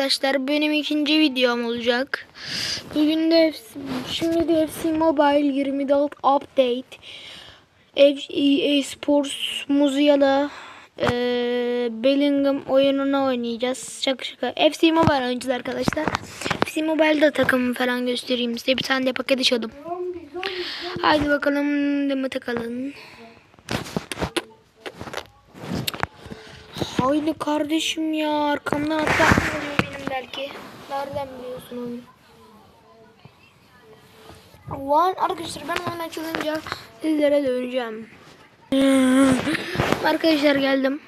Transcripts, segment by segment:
Arkadaşlar benim ikinci videom olacak. Bugün de şimdi de FC Mobile 24 update. EA Sports Muzia'da eee Bellingham oyununu oynayacağız. Şaka şaka. FC Mobile oynayacağız arkadaşlar. FC Mobile'da takımı falan göstereyim size. Bir tane de paket işledim. Haydi bakalım Demet Akalın. Haydi kardeşim ya arkamdan benim belki. Nereden biliyorsun onu? One arkadaşlar ben oyun açılınca sizlere döneceğim. arkadaşlar geldim.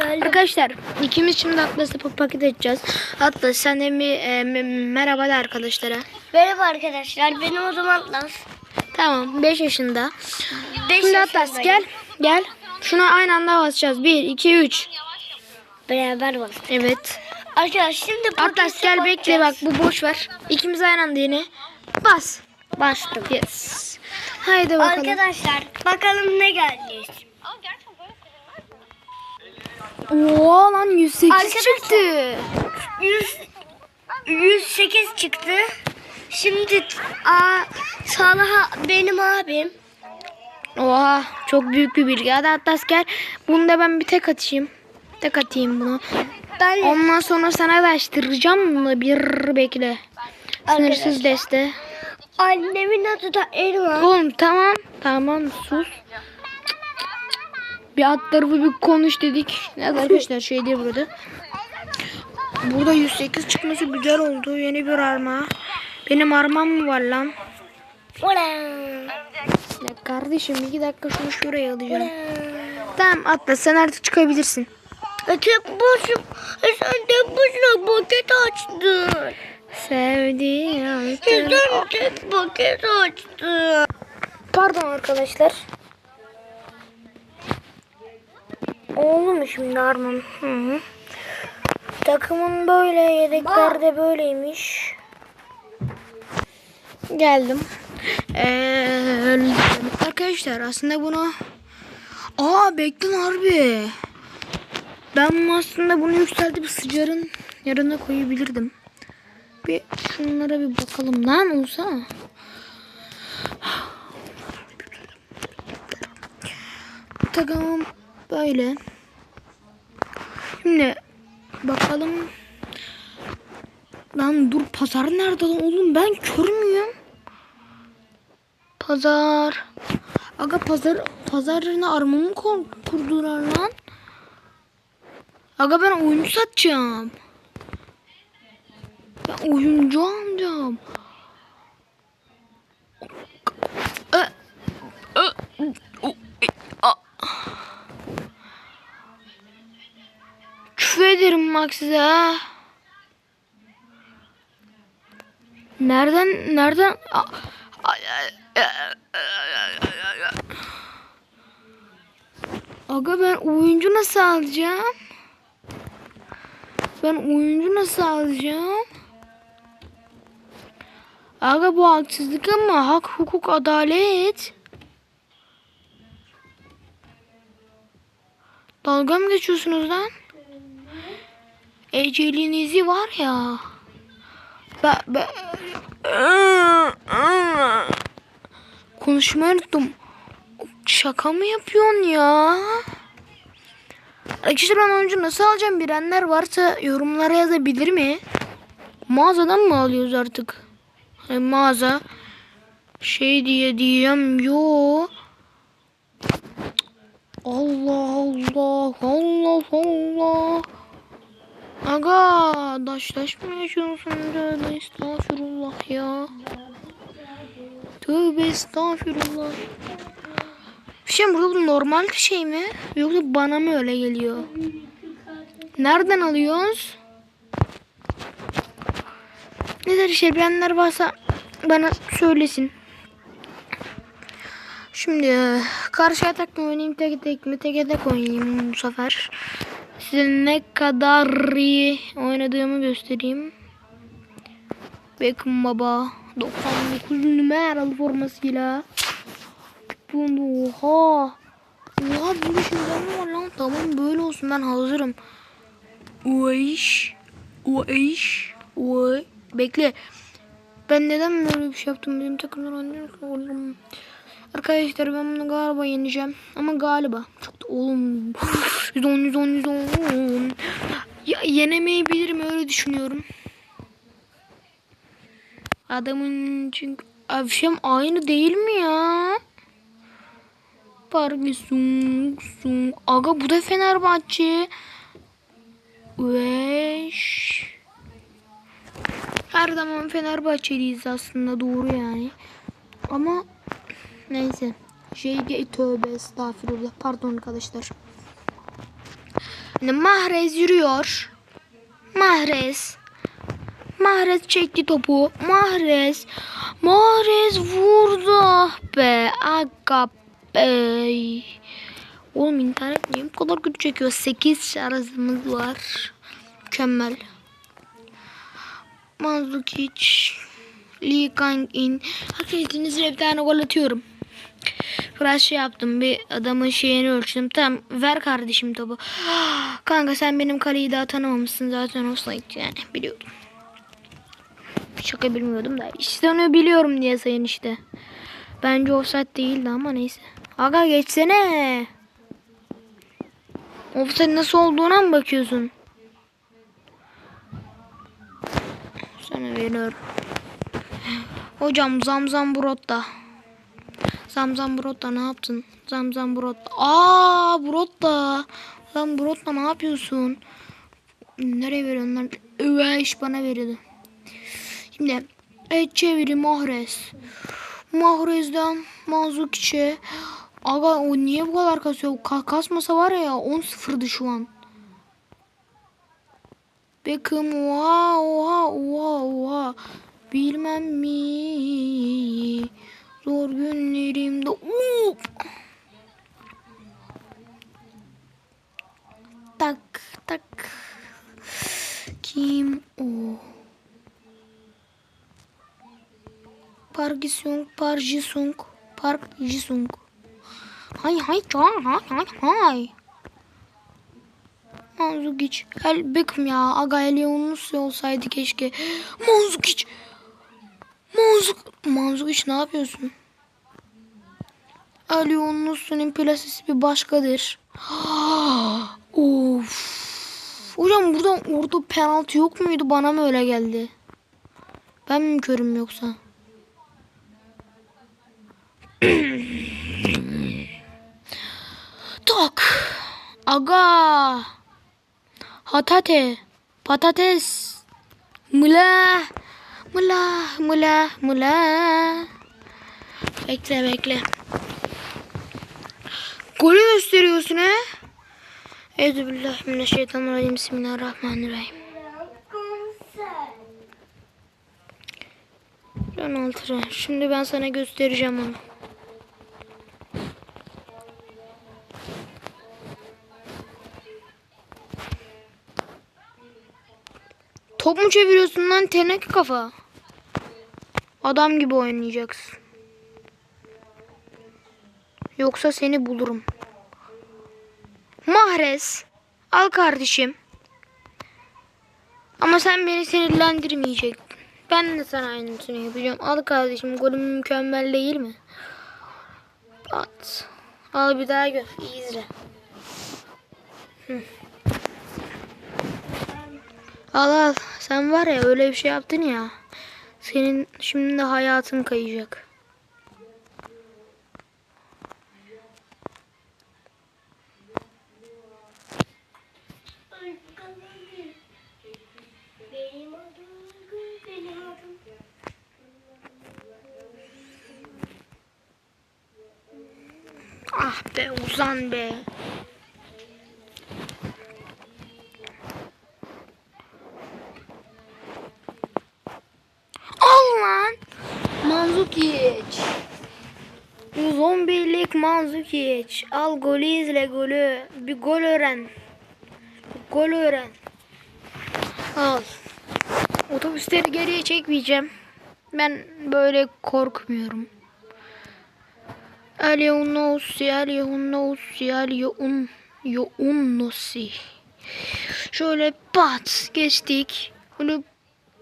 Arkadaşlar ikimiz şimdi Atlas'la pa- paket edeceğiz. Atlas sen de bir e, me- merhaba de arkadaşlara. Merhaba arkadaşlar. Benim adım Atlas. Tamam 5 yaşında. 5 Şimdi Atlas gel gel. Şuna aynı anda basacağız. 1 2 3. Beraber bas. Evet. Arkadaşlar şimdi Atlas gel bekle bak bu boş ver. İkimiz aynı anda yine. Bas. Bastım. Yes. Haydi bakalım. Arkadaşlar bakalım ne geldi. Oo lan 108 Arkadaşlar- çıktı. 100 108 çıktı. Şimdi aa, Salih benim abim. Oha çok büyük bir bilgi. Hadi Atlas gel. Bunu da ben bir tek atayım. Tek atayım bunu. Ben Ondan sonra sana da açtıracağım bunu bir bekle. Sınırsız Arkadaşlar. deste. annemin adı da Elma. Oğlum tamam. Tamam sus. Bir alt tarafı bir konuş dedik. Evet arkadaşlar şey diye burada. Burada 108 çıkması güzel oldu. Yeni bir arma. Benim armam mı var lan? Ula. Ya kardeşim iki dakika şunu şuraya alacağım. Tamam atla sen artık çıkabilirsin. E, Tek başım. E, Sen tek başına paket açtın. Sevdiğim. Sen tek paket açtın. Pardon arkadaşlar. Oldu mu şimdi armam? Hı hı. Takımın böyle yedeklerde böyleymiş. Geldim. Ee, arkadaşlar aslında bunu Aa bekleyin harbi. Ben aslında bunu yükseltip sıcarın yanına koyabilirdim. Bir şunlara bir bakalım lan olsa. Takımım böyle. Şimdi bakalım. Lan dur pazar nerede lan oğlum ben kör müyüm? Pazar. Aga pazar pazar yerine armamı kur- kurdular lan. Aga ben oyuncu satacağım. Ben oyuncu alacağım. Küfür ederim bak size ha. Nereden nereden A- Aga ben oyuncu nasıl alacağım? Ben oyuncu nasıl alacağım? Aga bu haksızlık ama hak, hukuk, adalet. Dalga mı geçiyorsunuz lan? Ecelinizi var ya. Be, be, Konuşmayı unuttum. Şaka mı yapıyorsun ya? Arkadaşlar ben oyuncu nasıl alacağım bilenler varsa yorumlara yazabilir mi? Mağazadan mı alıyoruz artık? Hani mağaza şey diye diyeyim yo. Allah Allah Allah Allah. Aga daş daş mı yaşıyorsun tövbe estağfurullah ya. Tövbe estağfurullah. Şey burada bu normal bir şey mi? Yoksa bana mı öyle geliyor? Nereden alıyoruz? Ne bir şey bilenler varsa bana söylesin. Şimdi karşı atak tek tek mi tek tek oynayayım bu sefer. Size ne kadar iyi oynadığımı göstereyim. Beckham baba. 99 numaralı formasıyla. Bunda oha. Oha böyle şeyler mi var lan? Tamam böyle olsun ben hazırım. Uayş. Uayş. Uay. Bekle. Ben neden böyle bir şey yaptım? Benim takımlar oynuyor. Arkadaşlar ben bunu galiba yeneceğim. Ama galiba. Çok da oğlum. 110 110 110. Ya yenemeyebilirim öyle düşünüyorum. Adamın çünkü akşam aynı değil mi ya? Parki sung sung. Aga bu da Fenerbahçe. Veş. Her zaman Fenerbahçeliyiz aslında doğru yani. Ama neyse. JG tövbe estağfurullah. Pardon arkadaşlar. Mahrez yürüyor. Mahrez. Mahrez çekti topu. Mahrez. Mahrez vurdu. Ah be. Aga be. Oğlum internet niye bu kadar kötü çekiyor? 8 şarjımız var. Mükemmel. Manzukic. Lee Kang-in. Hak ettiğiniz bir tane gol atıyorum. Biraz şey yaptım. Bir adamın şeyini ölçtüm. Tamam ver kardeşim topu. Kanka sen benim kaleyi daha tanımamışsın zaten offside yani biliyordum. Şaka bilmiyordum da. İşte onu biliyorum diye sayın işte. Bence offside değildi ama neyse. Aga geçsene. Offside nasıl olduğuna mı bakıyorsun? Sana veriyorum. Hocam Zamzam Brotta. Zamzam Brotta ne yaptın? Zamzam Brotta. Aa Brotta. Lan Brotta ne yapıyorsun? Nereye veriyorsun lan? Üveş bana veriyordu. Şimdi evet çeviri Mahrez. Mahrez'den Manzukic'e. Aga o niye bu kadar kasıyor? Ka- kasmasa var ya 10-0'dı şu an. Beckham oha oha oha oha. Bilmem mi? Zor günlerimde. Up. Tak tak. Kim o? Park Ji-sung, Park Ji-sung, Park Ji-sung. Hay hay can hay hay hay. Manzukic. El Beckham ya. Aga El Yunus olsaydı keşke. Manzukic. Manzuk Manzukic ne yapıyorsun? El Yunus'un plasesi bir başkadır. of. Hocam burada orada penaltı yok muydu? Bana mı öyle geldi? Ben mi körüm yoksa? Tak. Aga. Hatate. Patates. Mula. Mula. Mula. Mula. Bekle bekle. Golü gösteriyorsun he? Euzubillahimineşşeytanirracim. Bismillahirrahmanirrahim. 16 lira. Şimdi ben sana göstereceğim onu. Top mu çeviriyorsun lan teneke kafa? Adam gibi oynayacaksın. Yoksa seni bulurum. Mahrez. Al kardeşim. Ama sen beni sinirlendirmeyecektin. Ben de sana aynısını yapacağım. Al kardeşim golüm mükemmel değil mi? At. Al bir daha gör. İyi izle. Hı. Al al. Sen var ya öyle bir şey yaptın ya. Senin şimdi de hayatın kayacak. Ah be uzan be. Al lan. Manzukic. 111'lik Manzukic. Al golü izle golü. Bir gol öğren. Gol öğren. Al. Otobüsleri geriye çekmeyeceğim. Ben böyle korkmuyorum. Elyonosi, elyonosi, elyon, yonosi. Şöyle pat geçtik. Böyle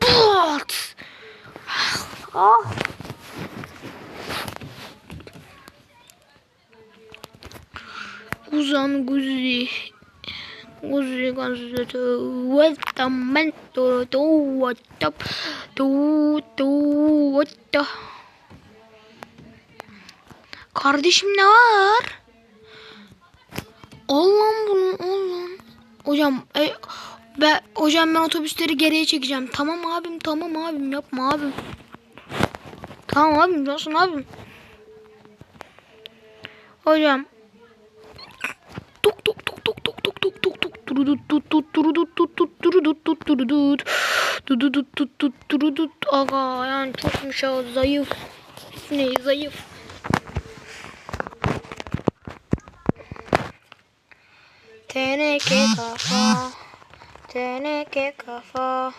pat. Ah. Uzan guzi. Guzi gazetesi. Vestamento. Tu wata. Tu tu wata. Kardeşim ne var? Allah'ım bunu Allah'ım. Hocam e, be, hocam ben otobüsleri geriye çekeceğim. Tamam abim tamam abim yapma abim. Tamam abim nasılsın abim? Hocam tuk tuk tuk tuk durudut tut tut durudut tut tut durudut tut durudut durudut tut tut durudut aga yani çokmuş ya zayıf. Ne zayıf. Teneke kafa teneke kafa.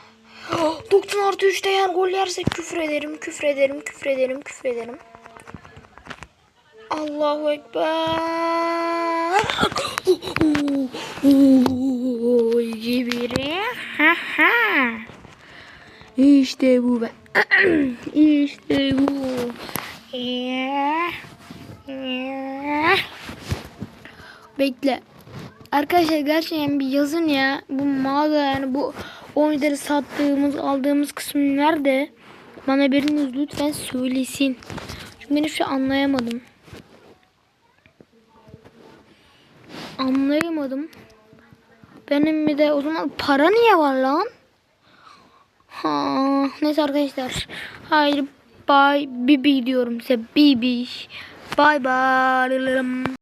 90 artı 3'te eğer gol yersek küfür ederim küfür ederim küfür ederim küfür ederim. Allahu Ekber. Cibiri. Ha ha. İşte bu be. İşte bu. Bekle. Arkadaşlar gerçekten bir yazın ya. Bu mağaza yani bu oyunları sattığımız aldığımız kısmı nerede? Bana biriniz lütfen söylesin. Çünkü ben hiçbir şey anlayamadım. Anlayamadım. Benim bir de o zaman para niye var lan? Ha, neyse arkadaşlar. Hayır bye bibi diyorum size bibi. Bye bye.